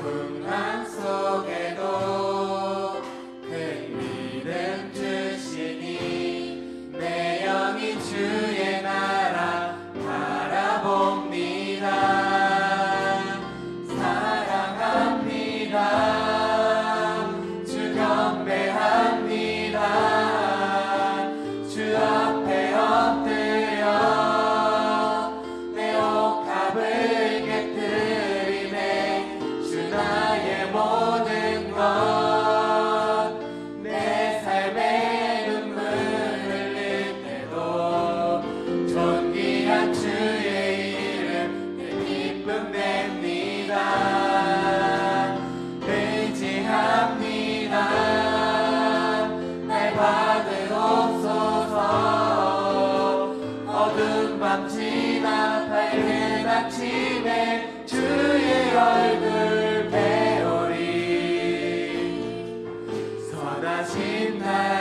풍랑 속에도 아침에 주의 얼굴 배우리. 선하신 날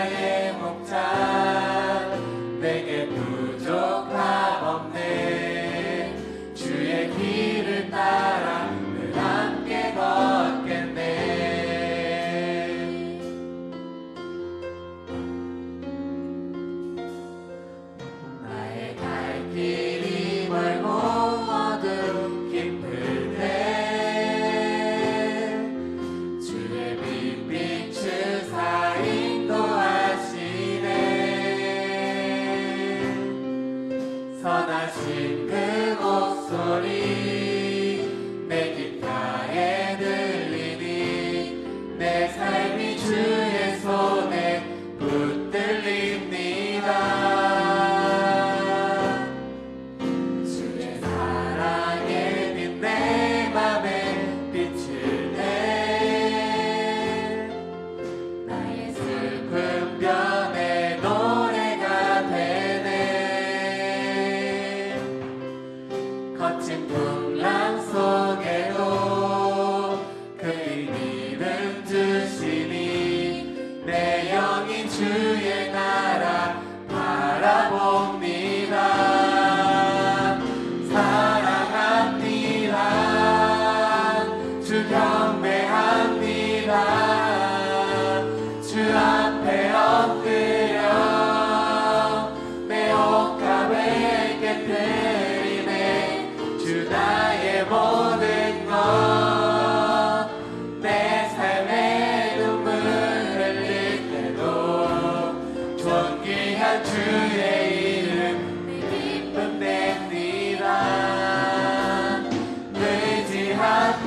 see. see.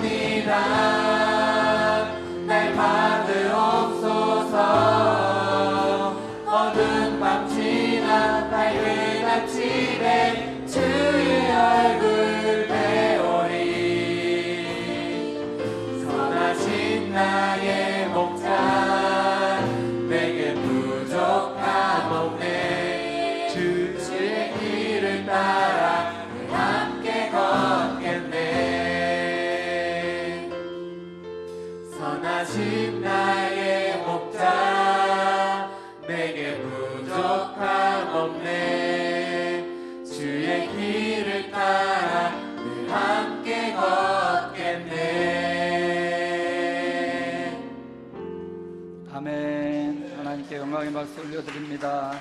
기합니다. 선하신 나의 목자 내게 부족함 없네. 주의 길을 따라 늘 함께 걷겠네. 아멘. 하나님께 영광의 박수 올려드립니다.